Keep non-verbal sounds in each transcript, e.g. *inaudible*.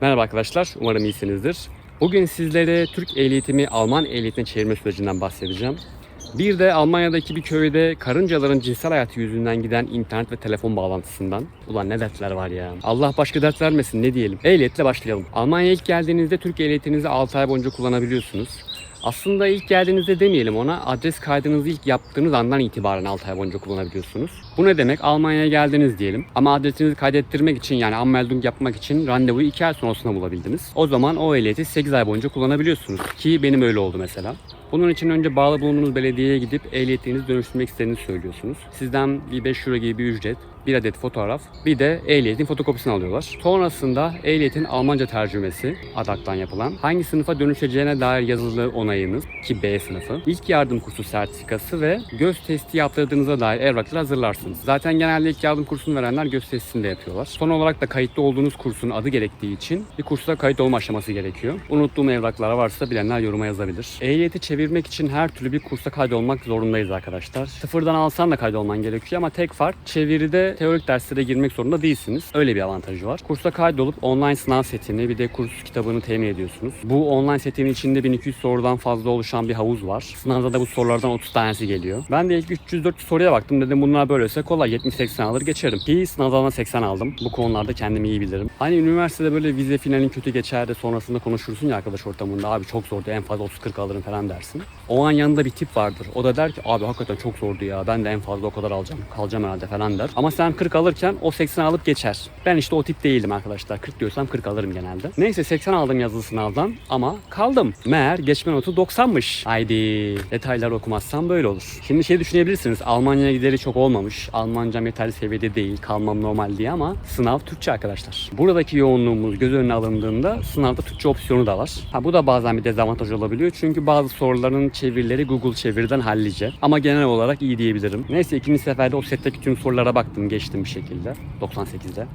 Merhaba arkadaşlar, umarım iyisinizdir. Bugün sizlere Türk ehliyetimi Alman ehliyetine çevirme sürecinden bahsedeceğim. Bir de Almanya'daki bir köyde karıncaların cinsel hayatı yüzünden giden internet ve telefon bağlantısından. Ulan ne dertler var ya. Allah başka dert vermesin ne diyelim. Ehliyetle başlayalım. Almanya'ya ilk geldiğinizde Türk ehliyetinizi 6 ay boyunca kullanabiliyorsunuz. Aslında ilk geldiğinizde demeyelim ona adres kaydınızı ilk yaptığınız andan itibaren 6 ay boyunca kullanabiliyorsunuz. Bu ne demek? Almanya'ya geldiniz diyelim. Ama adresinizi kaydettirmek için yani Anmeldung yapmak için randevuyu 2 ay sonrasında bulabildiniz. O zaman o ehliyeti 8 ay boyunca kullanabiliyorsunuz. Ki benim öyle oldu mesela. Bunun için önce bağlı bulunduğunuz belediyeye gidip ehliyetinizi dönüştürmek istediğinizi söylüyorsunuz. Sizden bir 5 euro gibi bir ücret, bir adet fotoğraf, bir de ehliyetin fotokopisini alıyorlar. Sonrasında ehliyetin Almanca tercümesi ADAK'tan yapılan, hangi sınıfa dönüşeceğine dair yazılı onayınız ki B sınıfı, ilk yardım kursu sertifikası ve göz testi yaptırdığınıza dair evrakları hazırlarsınız. Zaten genelde ilk yardım kursunu verenler göz testini de yapıyorlar. Son olarak da kayıtlı olduğunuz kursun adı gerektiği için bir kursa kayıt olma aşaması gerekiyor. Unuttuğum evraklar varsa bilenler yoruma yazabilir. Ehliyeti çevirmek için her türlü bir kursa kaydolmak zorundayız arkadaşlar. Sıfırdan alsan da kaydolman gerekiyor ama tek fark çeviride teorik derslere girmek zorunda değilsiniz. Öyle bir avantajı var. Kursa kaydolup online sınav setini bir de kurs kitabını temin ediyorsunuz. Bu online setin içinde 1200 sorudan fazla oluşan bir havuz var. Sınavda da bu sorulardan 30 tanesi geliyor. Ben de ilk 300-400 soruya baktım dedim bunlar böyleyse kolay 70-80 alır geçerim. Ki sınavdan da 80 aldım. Bu konularda kendimi iyi bilirim. Hani üniversitede böyle vize finalin kötü geçer de sonrasında konuşursun ya arkadaş ortamında abi çok zordu en fazla 30-40 alırım falan dersin. O an yanında bir tip vardır. O da der ki abi hakikaten çok zordu ya ben de en fazla o kadar alacağım. Kalacağım herhalde falan der. Ama sen 40 alırken o 80 alıp geçer. Ben işte o tip değilim arkadaşlar. 40 diyorsam 40 alırım genelde. Neyse 80 aldım yazılı sınavdan ama kaldım. Meğer geçme notu 90'mış. Haydi detayları okumazsam böyle olur. Şimdi şey düşünebilirsiniz. Almanya'ya gideri çok olmamış. Almancam yeterli seviyede değil. Kalmam normal diye ama sınav Türkçe arkadaşlar. Buradaki yoğunluğumuz göz önüne alındığında sınavda Türkçe opsiyonu da var. Ha bu da bazen bir dezavantaj olabiliyor. Çünkü bazı soruların çevirileri Google çeviriden hallice. Ama genel olarak iyi diyebilirim. Neyse ikinci seferde o setteki tüm sorulara baktım. Geçtim bir şekilde. 98'de.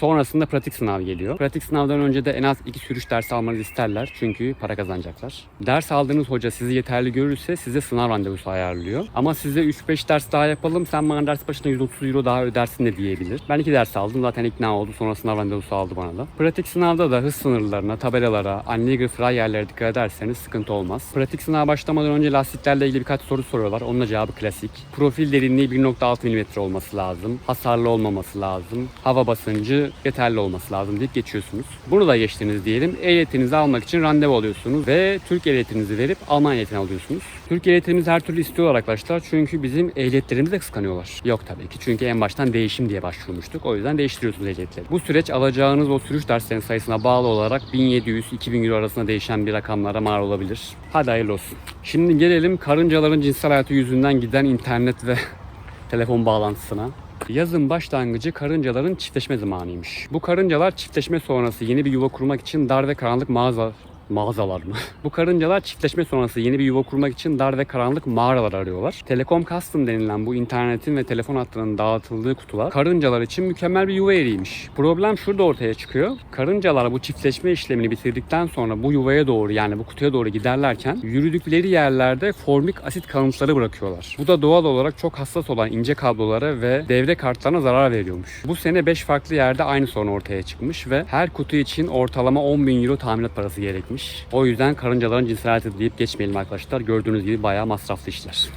Sonrasında pratik sınav geliyor. Pratik sınavdan önce de en az iki sürüş dersi almanızı isterler. Çünkü para kazanacaklar. Ders aldığınız hoca sizi yeterli görürse size sınav randevusu ayarlıyor. Ama size 3-5 ders daha yapalım sen bana ders başına 130 euro daha ödersin de diyebilir. Ben iki ders aldım zaten ikna oldu. Sonra sınav randevusu aldı bana da. Pratik sınavda da hız sınırlarına, tabelalara, anneger fray yerlere dikkat ederseniz sıkıntı olmaz. Pratik sınava başlamadan önce lastiklerle ilgili birkaç soru soruyorlar. Onun da cevabı klasik. Profil derinliği 1.6 mm olması lazım. Hasarlı olmaması lazım. Hava basıncı yeterli olması lazım deyip geçiyorsunuz. Bunu da geçtiniz diyelim. Ehliyetinizi almak için randevu alıyorsunuz ve Türk ehliyetinizi verip Alman ehliyetini alıyorsunuz. Türk ehliyetimizi her türlü istiyorlar arkadaşlar çünkü bizim ehliyetlerimizi de kıskanıyorlar. Yok tabii ki çünkü en baştan değişim diye başvurmuştuk. O yüzden değiştiriyorsunuz ehliyetleri. Bu süreç alacağınız o sürüş derslerinin sayısına bağlı olarak 1700-2000 euro arasında değişen bir rakamlara mal olabilir. Hadi hayırlı olsun. Şimdi gelelim karıncaların cinsel hayatı yüzünden giden internet ve *laughs* telefon bağlantısına. Yazın başlangıcı karıncaların çiftleşme zamanıymış. Bu karıncalar çiftleşme sonrası yeni bir yuva kurmak için dar ve karanlık mağaza mağazalar mı? *laughs* Bu karıncalar çiftleşme sonrası yeni bir yuva kurmak için dar ve karanlık mağaralar arıyorlar. Telekom Custom denilen bu internetin ve telefon hatlarının dağıtıldığı kutular karıncalar için mükemmel bir yuva yeriymiş. Problem şurada ortaya çıkıyor. Karıncalar bu çiftleşme işlemini bitirdikten sonra bu yuvaya doğru yani bu kutuya doğru giderlerken yürüdükleri yerlerde formik asit kalıntıları bırakıyorlar. Bu da doğal olarak çok hassas olan ince kablolara ve devre kartlarına zarar veriyormuş. Bu sene 5 farklı yerde aynı sorun ortaya çıkmış ve her kutu için ortalama 10 bin euro tamirat parası gerekmiş. O yüzden karıncaların cinsel hayatı deyip geçmeyelim arkadaşlar. Gördüğünüz gibi bayağı masraflı işler.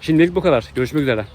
Şimdilik bu kadar. Görüşmek üzere.